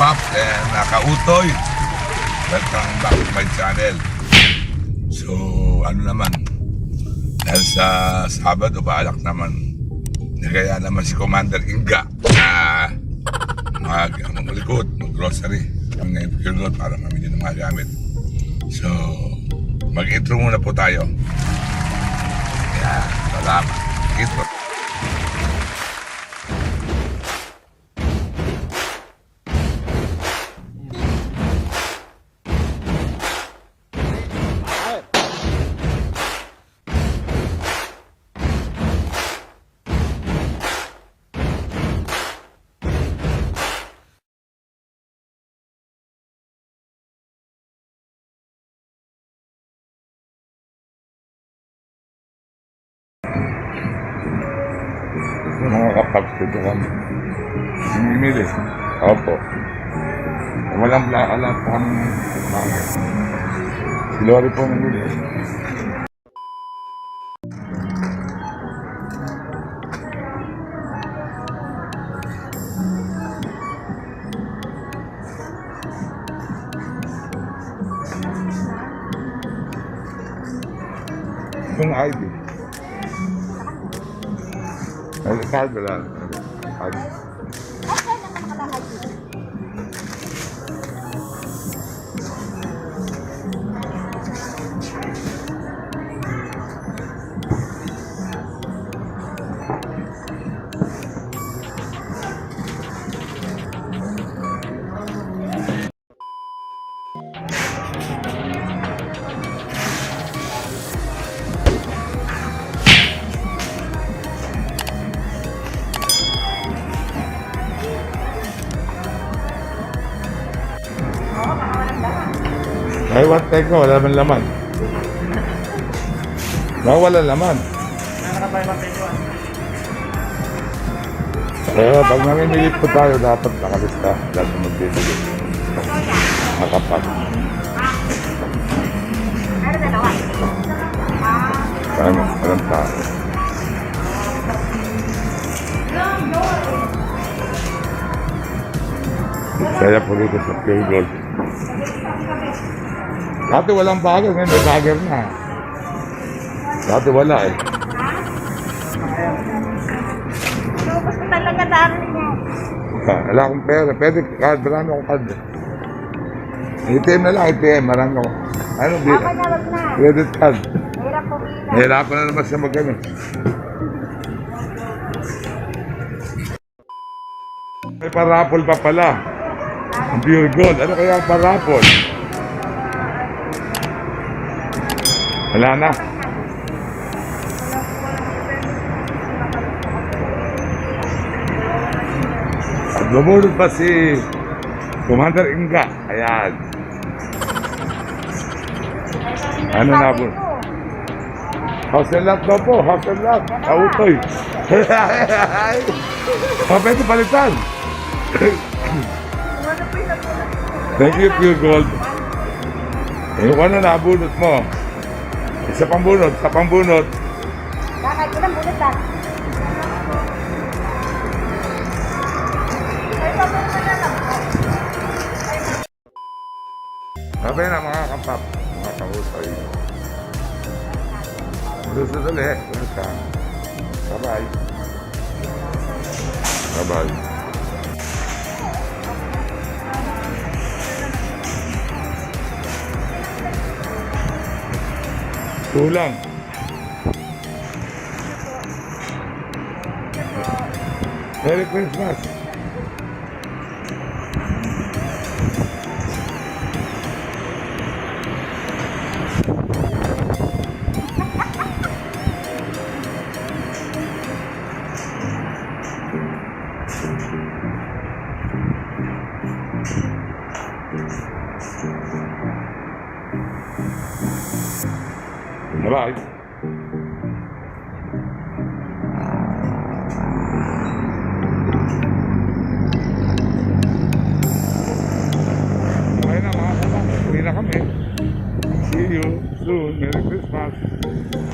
Kapap and Nakautoy. Welcome back to my channel. So, ano naman, dahil sa Sabado, balak naman, nagaya naman si Commander Inga na mag, malikot, mag-grocery. Kami ngayon gold para mamili ng mga gamit. So, mag-intro muna po tayo. Yan, salamat. Intro. Yung mga kapags dito kami. Namimili. Opo. Walang bla, alam po kami bakit. Si Lori po namili. Yung ID. Ay, card wala. Card. Ay, what take mo? Wala naman laman. Nawala laman. Kaya pag namimili po tayo, dapat nakalista. Na magbibili. Makapat. Ano, walang tao. Kaya po dito sa Gold. Dati walang bagger, ngayon may bagger na. Dati wala eh. Tapos ko talaga dami. Ah, Wala akong pera. Pwede card, marami akong card. ATM na lang, ATM. Marami ako. Ano, di, Okay na, wag na. credit card. Mahirap pumila. Nahirapan na naman siya magano. May parapol pa pala. Pure gold. Ano kaya ang parapol? Wala na. At Lumunod pa si Commander Inga. Ayan. Ano na po? House and lot daw po. House and lot. Kautoy. Pwede palitan. Thank you, Pure Gold. Yung ano na, bunot mo. Isa pang bunot, isa pang bunot. Bakit? Ilang na lang. Sabi na mga kapap, mga. Gusto dali. Welcome. Bye-bye. Bye-bye. Kulang. Merry Christmas. Bye-bye. Okay na mga kapatid. Uwi na kami. See you soon.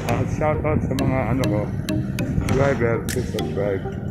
At shoutout sa mga ano ko. Subscriber. Subscribe.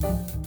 Bye.